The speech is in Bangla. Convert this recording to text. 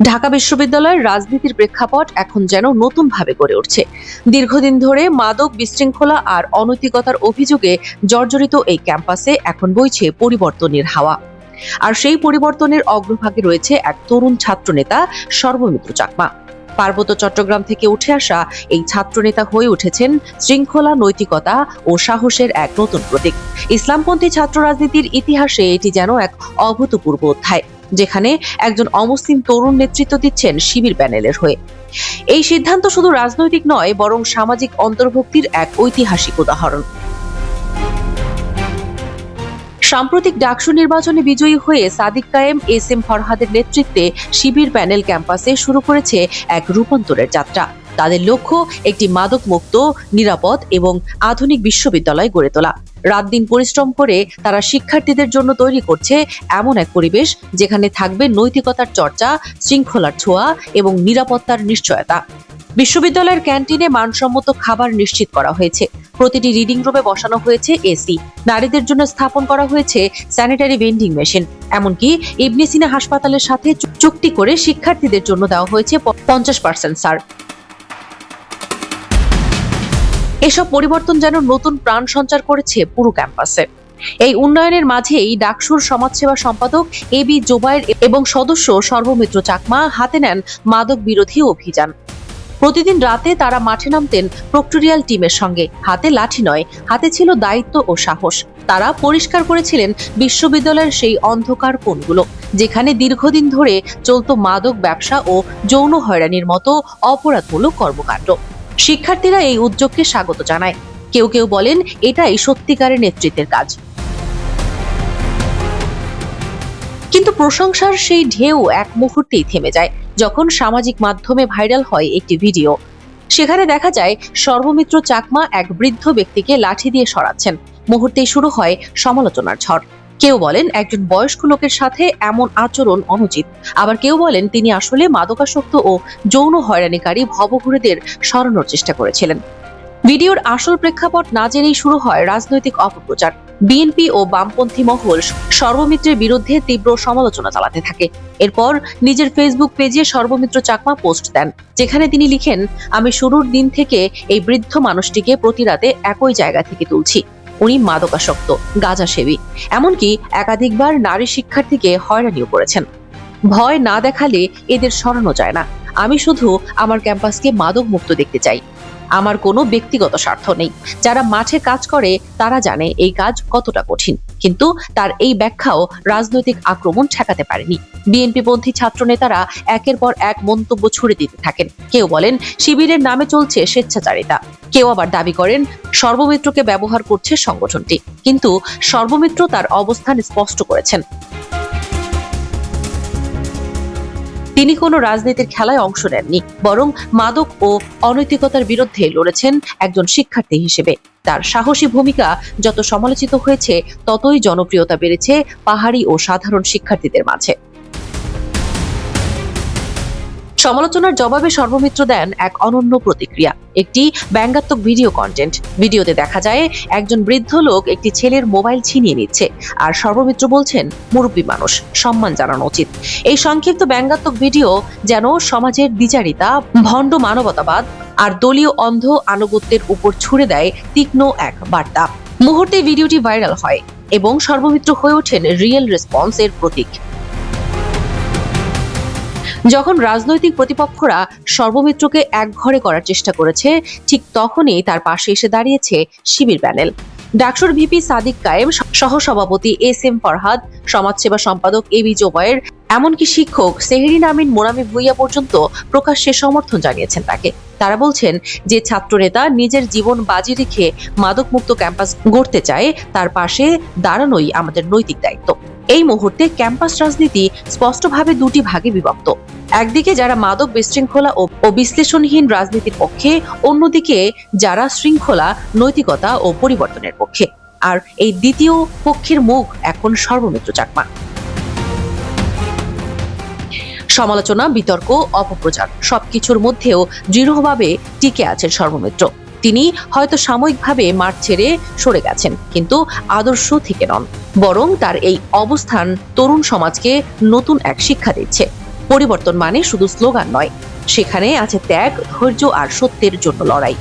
ঢাকা বিশ্ববিদ্যালয়ের রাজনীতির প্রেক্ষাপট এখন যেন নতুনভাবে গড়ে উঠছে। দীর্ঘদিন ধরে মাদক বিশৃঙ্খলা আর অনৈতিকতার অভিযোগে জর্জরিত এই ক্যাম্পাসে এখন বইছে পরিবর্তনের হাওয়া। আর সেই পরিবর্তনের অগ্রভাগে রয়েছে এক তরুণ ছাত্রনেতা সর্বমিত্র চাকমা। পার্বত্য চট্টগ্রাম থেকে উঠে আসা এই ছাত্রনেতা হয়ে উঠেছেন শৃঙ্খলা, নৈতিকতা ও সাহসের এক নতুন প্রতীক। ইসলামপন্থী ছাত্র রাজনীতির ইতিহাসে এটি যেন এক অভূতপূর্ব অধ্যায়। যেখানে একজন অমুসলিম তরুণ নেতৃত্ব দিচ্ছেন শিবির প্যানেলের হয়ে। এই সিদ্ধান্ত শুধু রাজনৈতিক নয়, বরং সামাজিক অন্তর্ভুক্তির এক ঐতিহাসিক উদাহরণ। সাম্প্রতিক ডাকসু নির্বাচনে বিজয়ী হয়ে সাদিক কায়েম, এস এম ফরহাদের নেতৃত্বে শিবির প্যানেল ক্যাম্পাসে শুরু করেছে এক রূপান্তরের যাত্রা। তাদের লক্ষ্য একটি মাদক মুক্ত নিরাপদ এবং আধুনিক বিশ্ববিদ্যালয় গড়ে তোলা। রাত দিন পরিশ্রম করে তারা শিক্ষার্থীদের জন্য তৈরি করছে এমন এক পরিবেশ যেখানে থাকবে নৈতিকতার চর্চা, শৃঙ্খলার ছোঁয়া এবং নিরাপত্তার নিশ্চয়তা। বিশ্ববিদ্যালয়ের ক্যান্টিনে মানসম্মত খাবার নিশ্চিত করা হয়েছে। প্রতিটি রিডিং রুমে বসানো হয়েছে এসি। নারীদের জন্য স্থাপন করা হয়েছে স্যানিটারি ভেন্ডিং মেশিন। এমনকি ইবনে সিনা হাসপাতালের সাথে চুক্তি করে শিক্ষার্থীদের জন্য দেওয়া হয়েছে পঞ্চাশ পার্সেন্ট সার। এসব পরিবর্তন যেন নতুন প্রাণ সঞ্চার করেছে পুরো ক্যাম্পাসে। এই উন্নয়নের মাঝেই ডাকসুর সমাজসেবা সম্পাদক এ বি জোবায়ের এবং সদস্য সর্বমিত্র চাকমা হাতে নেন মাদক বিরোধী অভিযান। প্রতিদিন রাতে তারা মাঠে নামতেন প্রক্টোরিয়াল টিমের সঙ্গে। হাতে লাঠি নয়, হাতে ছিল দায়িত্ব ও সাহস। তারা পরিষ্কার করেছিলেন বিশ্ববিদ্যালয়ের সেই অন্ধকার কোণগুলো, যেখানে দীর্ঘদিন ধরে চলত মাদক ব্যবসা ও যৌন হয়রানির মতো অপরাধমূলক কর্মকাণ্ড। শিক্ষার্থীরা এই উদ্যোগকে স্বাগত জানায়। কেউ কেউ বলেন, এটাই সত্যিকারের নেতৃত্বের কাজ। কিন্তু প্রশংসার সেই ঢেউ এক মুহূর্তেই থেমে যায়, যখন সামাজিক মাধ্যমে ভাইরাল হয় একটি ভিডিও। সেখানে দেখা যায়, সর্বমিত্র চাকমা এক বৃদ্ধ ব্যক্তিকে লাঠি দিয়ে সরাচ্ছেন। মুহূর্তেই শুরু হয় সমালোচনার ঝড়। কেউ বলেন একজন বয়স্ক লোকের সাথে এমন আচরণ অনুচিত। আবার কেউ বলেন তিনি আসলে মাদকাসক্ত ও যৌন হয়রানিকারী ভবঘুরেদের সরানোর চেষ্টা করেছিলেন। ভিডিওর আসল প্রেক্ষাপট না জেনেই শুরু হয় রাজনৈতিক অপপ্রচার। বিএনপি ও বামপন্থী মহল সর্বমিত্রের বিরুদ্ধে তীব্র সমালোচনা চালাতে থাকে। এরপর নিজের ফেসবুক পেজে সর্বমিত্র চাকমা পোস্ট দেন, যেখানে তিনি লিখেন, আমি শুরুর দিন থেকে এই বৃদ্ধ মানুষটিকে প্রতি রাতে একই জায়গা থেকে তুলছি। উনি মাদকাসক্ত গাঁজা সেবী এমনকি একাধিকবার নারী শিক্ষার্থীকে হয়রানিও করেছেন। ভয় না দেখালে এদের সরানো যায় না। আমি শুধু আমার ক্যাম্পাসকে মাদক মুক্ত দেখতে চাই। আমার কোনো ব্যক্তিগত স্বার্থ নেই। যারা মাঠে কাজ করে, তারা জানে এই কাজ কতটা কঠিন। কিন্তু তার এই ব্যাখ্যাও রাজনৈতিক আক্রমণ ঠেকাতে পারেনি। বিএনপি পন্থী ছাত্র নেতারা একের পর এক মন্তব্য ছুড়ে দিতে থাকেন। কেউ বলেন, শিবিরের নামে চলছে স্বেচ্ছাচারিতা। কেউ আবার দাবি করেন, সর্বমিত্রকে ব্যবহার করছে সংগঠনটি। কিন্তু সর্বমিত্র তার অবস্থান স্পষ্ট করেছেন। তিনি কোনো রাজনীতির খেলায় অংশ নেননি, বরং মাদক ও অনৈতিকতার বিরুদ্ধে লড়েছেন একজন শিক্ষার্থী হিসেবে। তার সাহসী ভূমিকা যত সমালোচিত হয়েছে, ততই জনপ্রিয়তা বেড়েছে পাহাড়ি ও সাধারণ শিক্ষার্থীদের মাঝে। সমালোচনার জবাবে সর্বমিত্র দেন এক অনন্য প্রতিক্রিয়া, একটি ব্যঙ্গাত্মক ভিডিও কন্টেন্ট ভিডিওতে দেখা যায়, একজন বৃদ্ধ লোক একটি ছেলের মোবাইল ছিনিয়ে নিচ্ছে আর সর্বমিত্র বলছেন, মুরব্বী মানুষ, সম্মান জানানো উচিত। এই সংক্ষিপ্ত ব্যঙ্গাত্মক ভিডিও যেন সমাজের দ্বিচারিতা ভণ্ড মানবতাবাদ আর দলীয় অন্ধ আনুগত্যের উপর ছুড়ে দেয় তীক্ষ্ণ এক বার্তা। মুহূর্তে ভিডিওটি ভাইরাল হয় এবং সর্বমিত্র হয়ে ওঠেন রিয়েল রেসপন্স এর প্রতীক। যখন রাজনৈতিক প্রতিপক্ষরা সর্বমিত্রকে একঘরে করার চেষ্টা করেছে, ঠিক তখনই তার পাশে এসে দাঁড়িয়েছে শিবির প্যানেল। ডাকসুর ভিপি সাদিক কায়েম, সহসভাপতি এস এম ফরহাদ, সমাজসেবা সম্পাদক এ বি জোবায়ের, এমনকি শিক্ষক সেহেরিন আমিন মোরামি ভুইয়া পর্যন্ত প্রকাশ্যে সমর্থন জানিয়েছেন তাকে। তারা বলছেন যে ছাত্রনেতা নিজের জীবন বাজি রেখে মাদকমুক্ত ক্যাম্পাস গড়তে চায়, তার পাশে দাঁড়ানোই আমাদের নৈতিক দায়িত্ব। এই মুহূর্তে ক্যাম্পাস রাজনীতি স্পষ্টভাবে দুটি ভাগে বিভক্ত। একদিকে যারা মাদক বিশৃঙ্খলা ও বিশ্লেষণহীন রাজনীতির পক্ষে, অন্যদিকে যারা শৃঙ্খলা, নৈতিকতা ও পরিবর্তনের পক্ষে। আর এই দ্বিতীয় পক্ষের মুখ এখন সর্বমিত্র চাকমা। সমালোচনা, বিতর্ক, অপপ্রচার সবকিছুর মধ্যেও দৃঢ়ভাবে টিকে আছেন সর্বমিত্র। তিনি হয়তো সাময়িকভাবে মাঠ ছেড়ে সরে গেছেন, কিন্তু আদর্শ থেকে নন, বরং তার এই অবস্থান তরুণ সমাজকে নতুন এক শিক্ষা দিচ্ছে। পরিবর্তন মানে শুধু স্লোগান নয়, সেখানে আছে ত্যাগ, ধৈর্য আর সত্যের জন্য লড়াই।